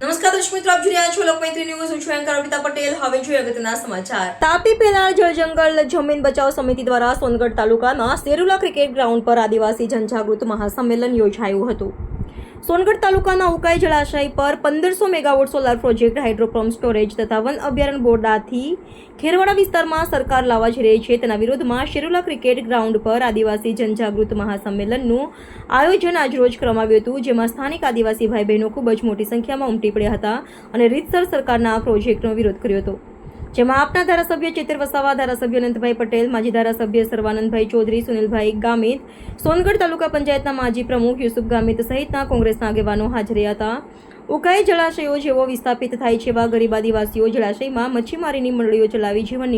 નમસ્કાર દર્શક મિત્રો રહ્યા છો લોકમૈત્રી ન્યૂઝ. હું છું એન્કર પટેલ. હવે જોઈએ સમાચાર. તાપી પેલા જળ જમીન બચાવ સમિતિ દ્વારા સોનગઢ તાલુકાના સેરુલા ક્રિકેટ ગ્રાઉન્ડ પર આદિવાસી જનજાગૃત મહાસંમેલન યોજાયું હતું. સોનગઢ તાલુકાના ઉકાઈ જળાશય પર પંદરસો megawatt solar project hydropump storage તથા વન અભયારણ્ય બોર્ડાથી ખેરવાડા વિસ્તારમાં સરકાર લાવવા જઈ રહી છે. તેના વિરોધમાં શેરુલા ક્રિકેટ ગ્રાઉન્ડ પર આદિવાસી જનજાગૃત મહાસંમેલનનું આયોજન આજરોજ કરવામાં આવ્યું હતું, જેમાં સ્થાનિક આદિવાસી ભાઈ બહેનો ખૂબ જ મોટી સંખ્યામાં ઉમટી પડ્યા હતા અને રીતસર સરકારના આ પ્રોજેક્ટનો વિરોધ કર્યો હતો. જેમાં આપના ધારાસભ્ય ચેતર વસાવા ધારાસભ્ય અનંતભાઈ પટેલ, માજી ધારાસભ્ય સર્વાનંદભાઈ ચૌધરી, સુનિલભાઈ ગામિત, સોનગઢ તાલુકા પંચાયતના માજી પ્રમુખ યુસુફ ગામિત સહિતના કોંગ્રેસના આગેવાનો હાજર હતા. ઉકાઈ જળાશયો જેવો વિસ્થાપિત થાય છે એવા ગરીબ આદિવાસીઓ જળાશયમાં મચ્છીમારીની મંડળીઓ ચલાવી જીવન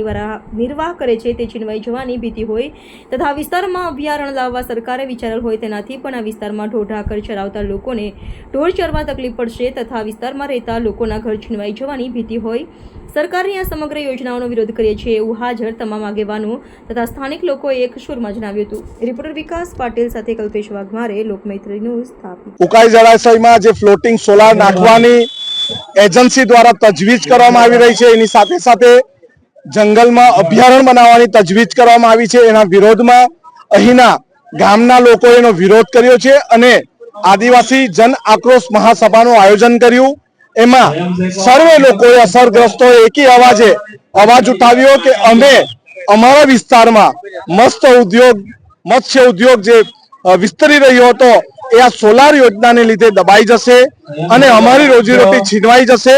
નિર્વાહ કરે છે તે છીનવાઈ જવાની ભીતિ હોય તથા વિસ્તારમાં અભયારણ્ય લાવવા સરકારે વિચારેલ હોય તેનાથી પણ આ વિસ્તારમાં ઢોર ઢાકર ચરાવતા લોકોને ઢોર ચરવા તકલીફ પડશે તથા વિસ્તારમાં રહેતા લોકોના ઘર છીનવાઈ જવાની ભીતિ હોય સરકારની આ સમગ્ર યોજનાઓનો વિરોધ કરીએ છીએ એવું હાજર તમામ આગેવાનો તથા સ્થાનિક લોકોએ એક સુરમાં જણાવ્યું હતું. રિપોર્ટર વિકાસ પાટીલ સાથે કલ્પેશ વાઘમારે લોકમૈત્રી ન્યૂઝ તાપી. ઉકાઈ જળાશયમાં જે ફ્લોટિંગ સોલાર નાખવાની એજન્સી દ્વારા તજવીજ કરવામાં આવી રહી છે એની સાથે સાથે જંગલમાં અભયારણ્ય બનાવવાની તજવીજ કરવામાં આવી છે. એના વિરોધમાં અહીંના ગામના લોકોએ એનો વિરોધ કર્યો છે અને આદિવાસી જન આક્રોશ મહાસભાનું આયોજન કર્યું. એમાં સર્વે લોકોએ અસરગ્રસ્તોએ એકી અવાજે અવાજ ઉઠાવ્યો કે અમે અમારા વિસ્તારમાં મસ્ત ઉદ્યોગ, મત્સ્ય ઉદ્યોગ જે વિસ્તરી રહ્યો હતો, એ આ સોલાર યોજનાને લીધે દબાઈ જશે અને અમારી રોજીરોટી છીનવાઈ જશે.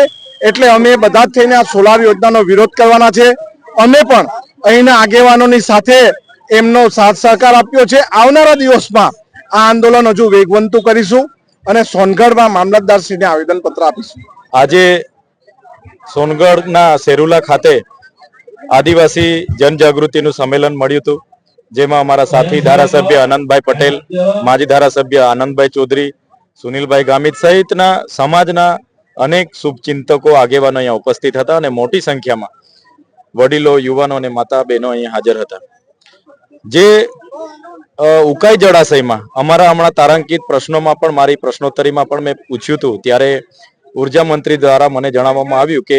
એટલે અમે બધા થઈને આ સોલાર યોજનાનો વિરોધ કરવાના છે. અમે પણ અહીંના આગેવાનોની સાથે એમનો સાથ સહકાર આપ્યો છે. આવનારા દિવસમાં આ આંદોલન હજુ વેગવંતું કરીશું. અને સોનગઢમાં મામલતદારશ્રીને આવેદનપત્ર આપીશું. આજે સોનગઢના સેરુલા ખાતે આદિવાસી જનજાગૃતિનું સંમેલન મળ્યું હતું, જેમાં અમારા સાથી ધારાસભ્ય આનંદભાઈ પટેલ, માજી ધારાસભ્ય આનંદભાઈ ચૌધરી, સુનિલભાઈ ગામિત સહિતના સમાજના અનેક શુભચિંતકો આગેવાનો અહીંયા ઉપસ્થિત હતા અને મોટી સંખ્યામાં વડીલો, યુવાનો અને માતા બહેનો અહીંયા હાજર હતા. જે ઉકાઈ જળાશયમાં. અમારા હમણાં તારાંકિત પ્રશ્નોમાં પણ, મારી પ્રશ્નોત્તરીમાં પણ મેં પૂછ્યું હતું. ત્યારે ઊર્જા મંત્રી દ્વારા મને જણાવવામાં આવ્યું કે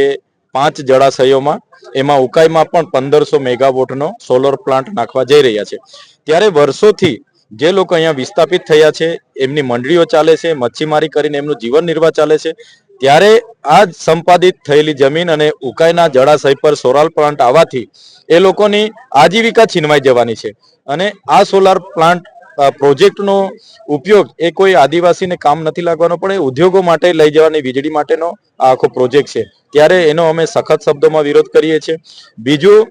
પાંચ જળાશયોમાં, એમાં ઉકાઈમાં પણ પંદરસો મેગાવોટનો સોલર પ્લાન્ટ નાખવા જઈ રહ્યા છે. ત્યારે વર્ષોથી જે લોકો અહીંયા વિસ્થાપિત થયા છે, એમની મંડળીઓ ચાલે છે, મચ્છીમારી કરીને એમનું જીવન નિર્વાહ ચાલે છે ત્યારે આ સંપાદિત થયેલી જમીન અને ઉકાઈના જળાશય પર સોલાર પ્લાન્ટ આવવાથી એ લોકોની આજીવિકા છીનવાઈ જવાની છે. અને આ સોલાર પ્લાન્ટ પ્રોજેક્ટનો ઉપયોગ એ કોઈ આદિવાસીને કામ નથી લાગવાનો, પણ એ ઉદ્યોગો માટે લઈ જવાની વીજળી માટેનો આખો પ્રોજેક્ટ છે. ત્યારે એનો અમે સખત શબ્દોમાં વિરોધ કરીએ છીએ. બીજું,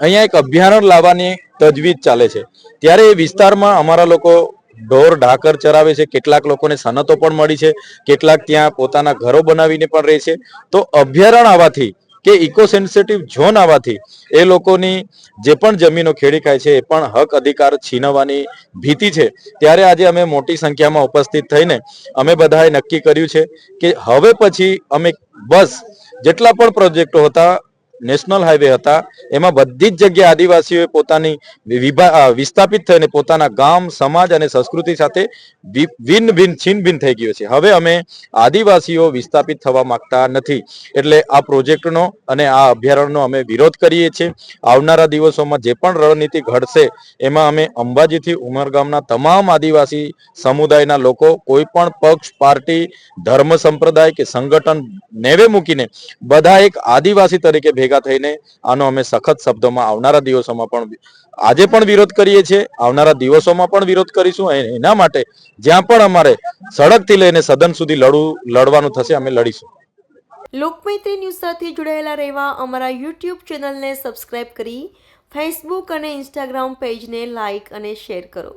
અહીંયા એક અભયારણ્ય લાવવાની તજવીજ ચાલે છે. ત્યારે એ વિસ્તારમાં અમારા લોકો ઢોર ઢાકર ચરાવે છે. કેટલાક લોકોને સનતો પણ મળી છે. કેટલાક ત્યાં પોતાના ઘરો બનાવીને પણ રહે છે. તો અભયારણ્ય આવવાથી કે ઇકો સેન્સિટિવ ઝોન આવવાથી એ લોકોની જે પણ જમીનો ખેડી ખાય છે, એ પણ હક અધિકાર છીનવવાની ભીતિ છે. ત્યારે આજે અમે મોટી સંખ્યામાં ઉપસ્થિત થઈને અમે બધાએ નક્કી કર્યું છે કે હવે પછી અમે બસ જેટલા પણ પ્રોજેક્ટો હતા નેશનલ હાઈવે હતા. એમાં બધી જ જગ્યાએ આદિવાસીઓએ પોતાની વિસ્થાપિત થઈને પોતાના ગામ, સમાજ અને સંસ્કૃતિ સાથે ભિન્ન ભિન્ન, છીન થઈ ગયો છે. હવે અમે આદિવાસીઓ વિસ્થાપિત થવા માંગતા નથી. એટલે આ પ્રોજેક્ટનો અને આ અભયારણ્યનો અમે વિરોધ કરીએ છીએ. આવનારા દિવસોમાં જે પણ રણનીતિ ઘડશે, એમાં અમે અંબાજીથી ઉમરગામના તમામ આદિવાસી સમુદાયના લોકો, કોઈ પણ પક્ષ, પાર્ટી, ધર્મ સંપ્રદાય કે સંગઠન નેવે મૂકીને બધા એક આદિવાસી તરીકે ભેગા થઈને આનો અમે સખત શબ્દોમાં આવનારા દિવસોમાં પણ આજે પણ વિરોધ કરીએ છીએ, આવનારા દિવસોમાં પણ વિરોધ કરીશું એના માટે જ્યાં પણ અમારે સડકથી લઈને સદન સુધી લડવું લડવાનું થશે, અમે લડીશું. લોકમૈત્રી ન્યૂઝ સાથે જોડાયેલા રહેવા અમારા યુટ્યુબ ચેનલને સબસ્ક્રાઇબ કરી, ફેસબુક અને ઇન્સ્ટાગ્રામ પેજને લાઇક અને શેર કરો.